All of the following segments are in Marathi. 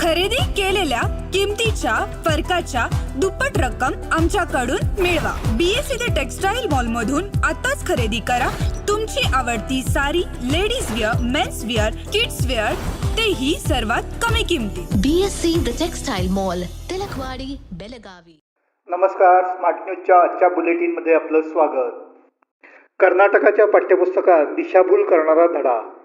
खरेदी केलेल्या किमतीच्या फरकाच्या दुप्पट रक्कम आमच्याकडून मिळवा. बीएससी ते टेक्सटाईल मॉल मधून आताच खरेदी करा. तुमची आवडती sari ladies wear men's wear kids wear तेही सर्वात कमी किमतीत. BSc The Textile Mall, Tilakwadi Belagavi. नमस्कार स्मार्ट न्यूजच्या आजच्या बुलेटिनमध्ये आपलं स्वागत. कर्नाटकाच्या पाठ्यपुस्तकात दिशाभूल करणारा धडा.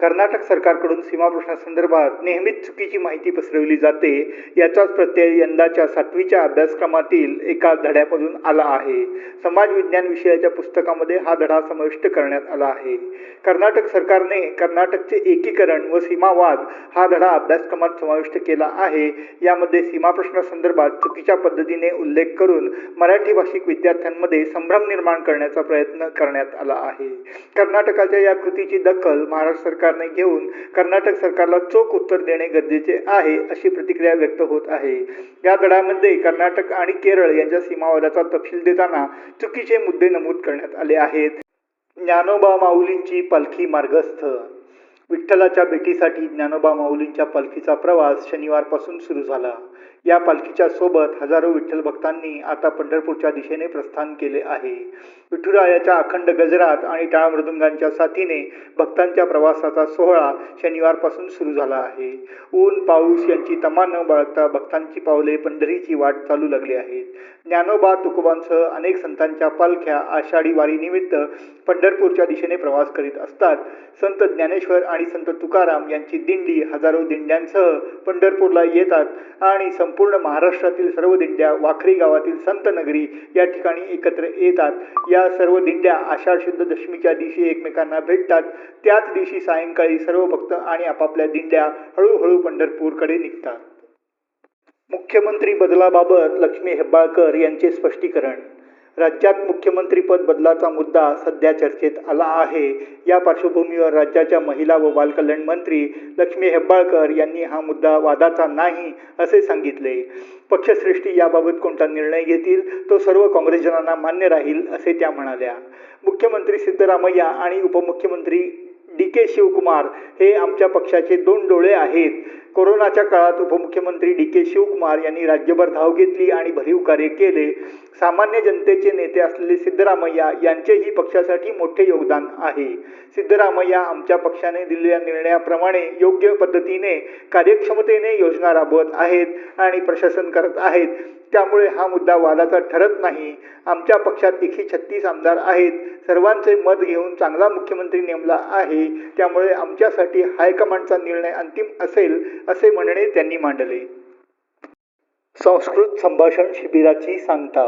कर्नाटक सरकारकडून सीमा प्रश्नासंदर्भात नेहमीच चुकीची माहिती पसरवली जाते याचाच प्रत्यय यंदाच्या सातवीच्या अभ्यासक्रमातील एका धड्यामधून आला आहे. समाज विज्ञान विषयाच्या पुस्तकामध्ये हा धडा समाविष्ट करण्यात आला आहे. कर्नाटक सरकारने कर्नाटकचे एकीकरण व सीमावाद हा धडा अभ्यासक्रमात समाविष्ट केला आहे यामध्ये सीमा प्रश्नासंदर्भात चुकीच्या पद्धतीने उल्लेख करून मराठी भाषिक विद्यार्थ्यांमध्ये संभ्रम निर्माण करण्याचा प्रयत्न करण्यात आला आहे. कर्नाटकाच्या या कृतीची दखल महाराष्ट्र सरकार सरकारने घेऊन कर्नाटक सरकारला चोख उत्तर देणे गरजेचे आहे अशी प्रतिक्रिया व्यक्त होत आहे. या धड्यामध्ये कर्नाटक आणि केरळ यांच्या सीमावादाचा तपशील देताना चुकीचे मुद्दे नमूद करण्यात आले आहेत. ज्ञानोबा माऊलींची पालखी मार्गस्थ विठ्ठलाच्या भेटीसाठी ज्ञानोबा माऊलींच्या पालखीचा प्रवास शनिवारपासून सुरू झाला. या पालखीच्या सोबत हजारो विठ्ठल भक्तांनी आता पंढरपूरच्या दिशेने प्रस्थान केले आहे. विठुरायाच्या अखंड गजरात आणि टाळ मृदुंगांच्या साथीने भक्तांच्या प्रवासाचा सोहळा शनिवारपासून सुरू झाला आहे. ऊन पाऊस यांची तमा न बाळगता भक्तांची पावले पंढरीची वाट चालू लागली आहेत. ज्ञानोबा तुकोबांसह अनेक संतांच्या पालख्या आषाढी वारीनिमित्त पंढरपूरच्या दिशेने प्रवास करीत असतात. संत ज्ञानेश्वर आणि संत तुकाराम यांची दिंडी हजारो दिंड्यांसह पंढरपूरला येतात आणि संपूर्ण महाराष्ट्रातील सर्व दिंड्या वाखरी गावातील संत नगरी या ठिकाणी एकत्र येतात. या सर्व दिंड्या आषाढ शुद्ध दशमीच्या दिवशी एकमेकांना भेटतात. त्याच दिवशी सायंकाळी सर्व भक्त आणि आपापल्या दिंड्या हळूहळू पंढरपूरकडे निघतात. मुख्यमंत्री बदलाबाबत लक्ष्मी हेब्बाळकर यांचे स्पष्टीकरण राज्यात मुख्यमंत्रीपद बदलाचा मुद्दा सध्या चर्चेत आला आहे. या पार्श्वभूमीवर राज्याच्या महिला व बालकल्याण मंत्री लक्ष्मी हेब्बाळकर यांनी हा मुद्दा वादाचा नाही असे सांगितले. पक्षश्रेष्ठी याबाबत कोणता निर्णय घेतील? तो सर्व काँग्रेसजनांना मान्य राहील असे त्या म्हणाल्या. मुख्यमंत्री सिद्धरामय्या आणि उपमुख्यमंत्री डी के शिवकुमार हे आमच्या पक्षाचे दोन डोळे आहेत. कोरोनाच्या काळात उपमुख्यमंत्री डी के शिवकुमार यांनी राज्यभर धाव घेतली आणि भरीव कार्य केले. सामान्य जनतेचे नेते असलेले सिद्धरामय्या यांचेही पक्षासाठी मोठे योगदान आहे. सिद्धरामय्या आमच्या पक्षाने दिलेल्या निर्णयाप्रमाणे योग्य पद्धतीने कार्यक्षमतेने योजना राबवत आहेत आणि प्रशासन करत आहेत. त्यामुळे हा मुद्दा वादाचा ठरत नाही. आमच्या पक्षात एकशे छत्तीस आमदार आहेत. सर्वांचे मत घेऊन चांगला मुख्यमंत्री नेमला आहे. त्यामुळे आमच्यासाठी हायकमांडचा निर्णय अंतिम असेल असे म्हणणे त्यांनी मांडले. संस्कृत संभाषण शिबिराची सांगता.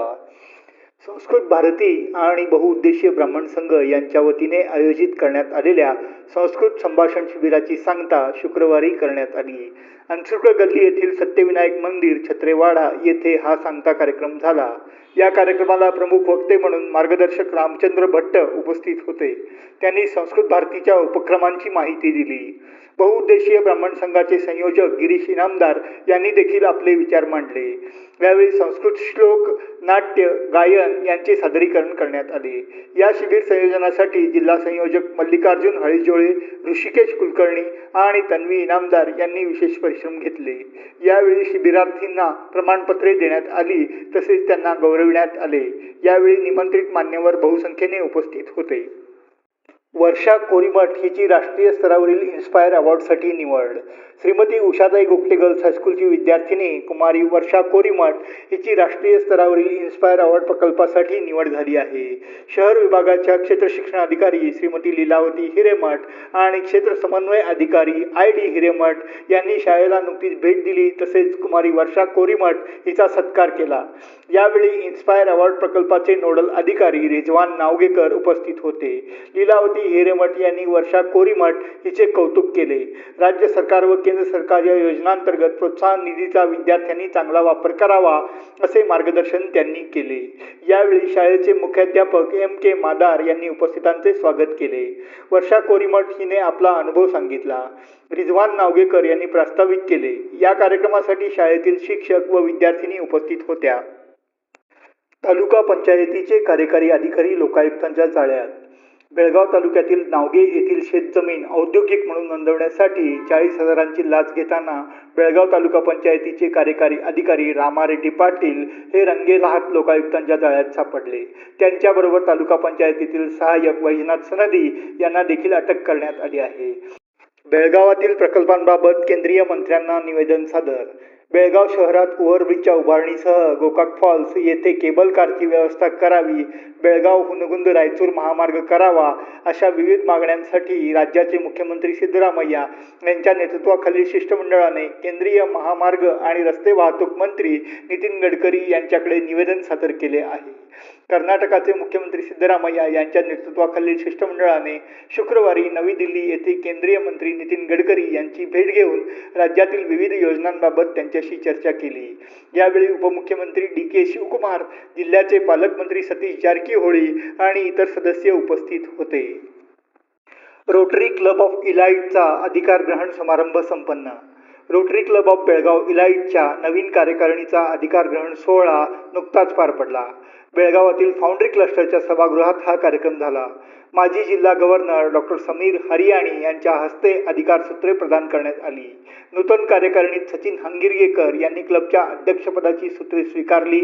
संस्कृत भारती आणि बहुउद्देशीय ब्राह्मण संघ यांच्या वतीने आयोजित करण्यात आलेल्या संस्कृत संभाषण शिबिराची सांगता शुक्रवारी करण्यात आली. अंसुर्ग गल्ली येथील सत्यविनायक मंदिर छत्रेवाडा येथे हा सांगता कार्यक्रम झाला. या कार्यक्रमाला प्रमुख वक्ते म्हणून मार्गदर्शक रामचंद्र भट्ट उपस्थित होते. त्यांनी संस्कृत भारतीच्या उपक्रमांची माहिती दिली. बहुउद्देशीय ब्राह्मण संघाचे संयोजक गिरीश इनामदार यांनी देखील आपले विचार मांडले. यावेळी संस्कृत श्लोक नाट्य गायन यांचे सादरीकरण करण्यात आले. या शिबिर संयोजनासाठी जिल्हा संयोजक मल्लिकार्जुन हळीजोळे ऋषिकेश कुलकर्णी आणि तन्वी इनामदार यांनी विशेष परिश्रम घेतले. यावेळी शिबिरार्थींना प्रमाणपत्रे देण्यात आली तसेच त्यांना गौरविण्यात आले. यावेळी निमंत्रित मान्यवर बहुसंख्येने उपस्थित होते. वर्षा कोरीमठ हिची राष्ट्रीय स्तरावरील इन्स्पायर अवॉर्डसाठी निवड. श्रीमती उषाताई गोगटे गर्ल्स हायस्कूलची विद्यार्थिनी कुमारी वर्षा कोरीमठ हिची राष्ट्रीय स्तरावरील इन्स्पायर अवॉर्ड प्रकल्पासाठी निवड झाली आहे. शहर विभागाच्या क्षेत्र शिक्षण अधिकारी श्रीमती लीलावती हिरेमठ आणि क्षेत्र समन्वय अधिकारी आय डी हिरेमठ यांनी शाळेला नुकतीच भेट दिली तसेच कुमारी वर्षा कोरीमठ हिचा सत्कार केला. यावेळी इन्स्पायर अवॉर्ड प्रकल्पाचे नोडल अधिकारी रेजवान नावगेकर उपस्थित होते. लीलावती हिरेमठ यांनी वर्षा कोरीमठ हिचे कौतुक केले. राज्य सरकार व केंद्र सरकार या योजनांतर्गत प्रोत्साहन निधीचा विद्यार्थ्यांनी चांगला वापर करावा असे मार्गदर्शन त्यांनी केले. यावेळी शाळेचे मुख्याध्यापक एम के मादार यांनी उपस्थितांचे स्वागत केले. वर्षा कोरीमठ हिने आपला अनुभव सांगितला. रिझवान नावगेकर यांनी प्रास्ताविक केले. या कार्यक्रमासाठी शाळेतील शिक्षक व विद्यार्थिनी उपस्थित होत्या. तालुका पंचायतीचे कार्यकारी अधिकारी लोकायुक्तांच्या जाळ्यात बेळगाव तालुक्यातील नावगे येथील शेतजमीन औद्योगिक म्हणून नोंदवण्यासाठी चाळीस हजारांची लाच घेताना बेळगाव तालुका पंचायतीचे कार्यकारी अधिकारी रामारेड्डी पाटील हे रंगेलहात लोकायुक्तांच्या जाळ्यात सापडले. त्यांच्याबरोबर तालुका पंचायतीतील सहाय्यक वैजनाथ सनदी यांना देखील अटक करण्यात आली आहे. बेळगावातील प्रकल्पांबाबत केंद्रीय मंत्र्यांना निवेदन सादर. बेळगाव शहरात ओव्हरब्रिजच्या उभारणीसह गोकाक फॉल्स येथे केबल कारची व्यवस्था करावी बेळगाव हुनगुंद रायचूर महामार्ग करावा अशा विविध मागण्यांसाठी राज्याचे मुख्यमंत्री सिद्धरामय्या यांच्या नेतृत्वाखालील शिष्टमंडळाने केंद्रीय महामार्ग आणि रस्ते वाहतूक मंत्री नितीन गडकरी यांच्याकडे निवेदन सादर केले आहे. कर्नाटकाचे मुख्यमंत्री सिद्धरामय्या यांच्या नेतृत्वाखालील शिष्टमंडळाने शुक्रवारी नवी दिल्ली येथे केंद्रीय मंत्री नितीन गडकरी यांची भेट घेऊन राज्यातील विविध योजनांबाबत त्यांच्याशी चर्चा केली. यावेळी उपमुख्यमंत्री डी के शिवकुमार जिल्ह्याचे पालकमंत्री सतीश होळी आणि इतर सदस्य उपस्थित होते. रोटरी क्लब ऑफ इलाईटचा अधिकार ग्रहण समारंभ संपन्न. रोटरी क्लब ऑफ बेळगाव इलाईटच्या नवीन कार्यकारिणीचा अधिकार ग्रहण सोहळा नुकताच पार पडला. बेळगावातील फाउंड्री क्लस्टरच्या सभागृहात हा कार्यक्रम झाला. माजी जिल्हा गव्हर्नर डॉक्टर समीर हरियाणी यांच्या हस्ते अधिकारसूत्रे प्रदान करण्यात आली. नूतन कार्यकारिणीत सचिन हंगिरगेकर यांनी क्लबच्या अध्यक्षपदाची सूत्रे स्वीकारली.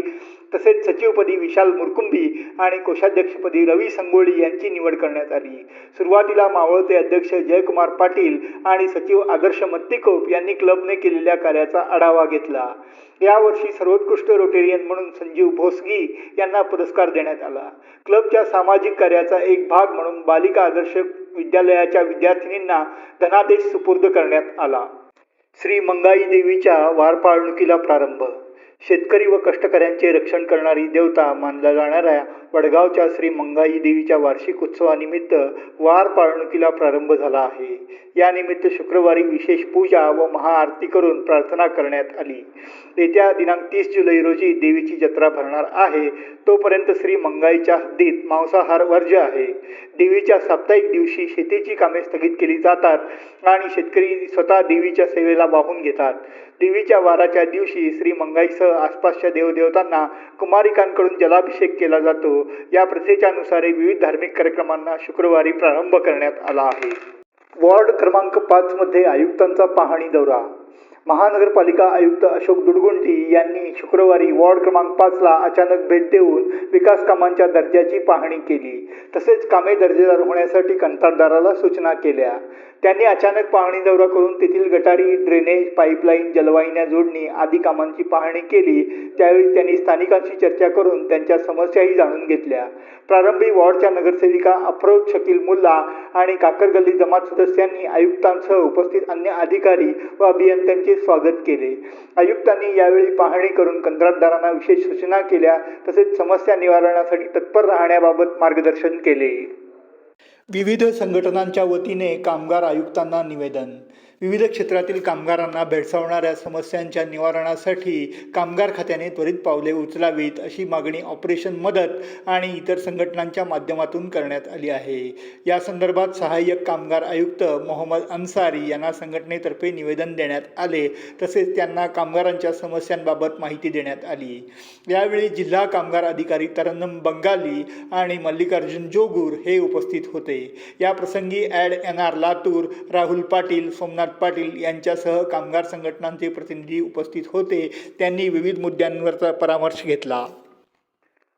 तसेच सचिवपदी विशाल मुरकुंबी आणि कोषाध्यक्षपदी रवी संगोळी यांची निवड करण्यात आली. सुरुवातीला मावळते अध्यक्ष जयकुमार पाटील आणि सचिव आदर्श मत्तिकोप यांनी क्लबने केलेल्या कार्याचा आढावा घेतला. यावर्षी सर्वोत्कृष्ट रोटेरियन म्हणून संजीव भोसगी यांना पुरस्कार देण्यात आला. क्लबच्या सामाजिक कार्याचा एक भाग म्हणून बालिका आदर्श विद्यालयाच्या विद्यार्थिनींना धनादेश सुपूर्द करण्यात आला. श्री मंगाई देवीच्या वारपाळणुकीला प्रारंभ शेतकरी व कष्टकऱ्यांचे रक्षण करणारी देवता मानल्या जाणाऱ्या वडगावच्या श्री मंगाई देवीच्या वार्षिक उत्सवानिमित्त वार पाळणुकीला प्रारंभ झाला आहे. यानिमित्त शुक्रवारी विशेष पूजा व महाआरती करून प्रार्थना करण्यात आली. येत्या दिनांक तीस जुलै रोजी देवीची जत्रा भरणार आहे. तोपर्यंत श्री मंगाईच्या हद्दीत मांसाहार वर्ज्य आहे. देवीच्या साप्ताहिक दिवशी शेतीची कामे स्थगित केली जातात आणि शेतकरी स्वतः देवीच्या सेवेला वाहून घेतात. देवीच्या वाराच्या दिवशी श्री मंगाईसह आसपासच्या देवदेवतांना कुमारिकांकडून जलाभिषेक केला जातो. या प्रथेच्या नुसार विविध धार्मिक कार्यक्रमांना शुक्रवारी प्रारंभ करण्यात आला आहे. वॉर्ड क्रमांक पाचमध्ये आयुक्तांचा पाहणी दौरा. महानगरपालिका आयुक्त अशोक दुडगुंटी यांनी शुक्रवारी वॉर्ड क्रमांक पाचला अचानक भेट देऊन विकास कामांच्या दर्जाची पाहणी केली. तसेच कामे दर्जेदार होण्यासाठी कंत्राटदाराला सूचना केल्या. त्यांनी अचानक पाहणी दौरा करून तेथील गटारी ड्रेनेज पाईपलाईन जलवाहिन्या जोडणी आदी कामांची पाहणी केली. त्यावेळी त्यांनी स्थानिकांशी चर्चा करून त्यांच्या समस्याही जाणून घेतल्या. प्रारंभी वॉर्डच्या नगरसेविका अफरोज शकील मुल्ला आणि काकरगल्ली जमात सदस्यांनी आयुक्तांसह उपस्थित अन्य अधिकारी व अभियंत्यांचे स्वागत केले. आयुक्तांनी यावेळी पाहणी करून कंत्राटदारांना विशेष सूचना केल्या तसेच समस्या निवारणासाठी तत्पर राहण्याबाबत मार्गदर्शन केले. विविध संघटनांच्या वतीने कामगार आयुक्तांना निवेदन. विविध क्षेत्रातील कामगारांना भेडसावणाऱ्या समस्यांच्या निवारणासाठी कामगार खात्याने त्वरित पावले उचलावीत अशी मागणी ऑपरेशन मदत आणि इतर संघटनांच्या माध्यमातून करण्यात आली आहे. या संदर्भात सहाय्यक कामगार आयुक्त मोहम्मद अन्सारी यांना संघटनेतर्फे निवेदन देण्यात आले तसेच त्यांना कामगारांच्या समस्यांबाबत माहिती देण्यात आली. यावेळी जिल्हा कामगार अधिकारी तरन्नम बंगाली आणि मल्लिकार्जुन जोगूर हे उपस्थित होते. होते. या प्रसंगी adv N R Latur Rahul Patil Somnath Patil यांच्यासह कामगार संघटनांचे प्रतिनिधी उपस्थित होते. त्यांनी विविध मुद्द्यांवरचा परामर्श घेतला.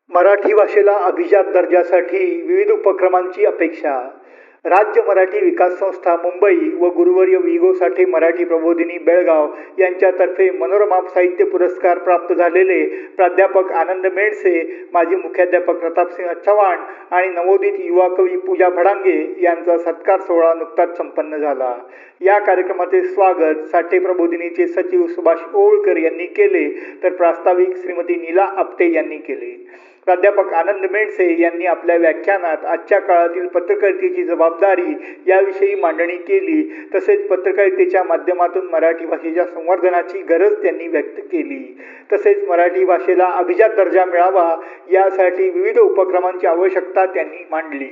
मराठी भाषेला अभिजात दर्जासाठी विविध उपक्रमांची अपेक्षा. राज्य मराठी विकास संस्था मुंबई व गुरुवर्य विगो साठे मराठी प्रबोधिनी बेळगाव यांच्यातर्फे मनोरमा साहित्य पुरस्कार प्राप्त झालेले प्राध्यापक आनंद मेडसे माजी मुख्याध्यापक प्रतापसिंह चव्हाण आणि नवोदित युवा कवी पूजा भडांगे यांचा सत्कार सोहळा नुकताच संपन्न झाला. या कार्यक्रमाचे स्वागत साठे प्रबोधिनीचे सचिव सुभाष ओळकर यांनी केले तर प्रास्ताविक श्रीमती नीला आपटे यांनी केले. प्राध्यापक आनंद मेंडसे यांनी आपल्या व्याख्यानात आजच्या काळातील पत्रकारितेची जबाबदारी याविषयी मांडणी केली. तसेच पत्रकारितेच्या माध्यमातून मराठी भाषेच्या संवर्धनाची गरज त्यांनी व्यक्त केली. तसेच मराठी भाषेला अभिजात दर्जा मिळावा यासाठी विविध उपक्रमांची आवश्यकता त्यांनी मांडली.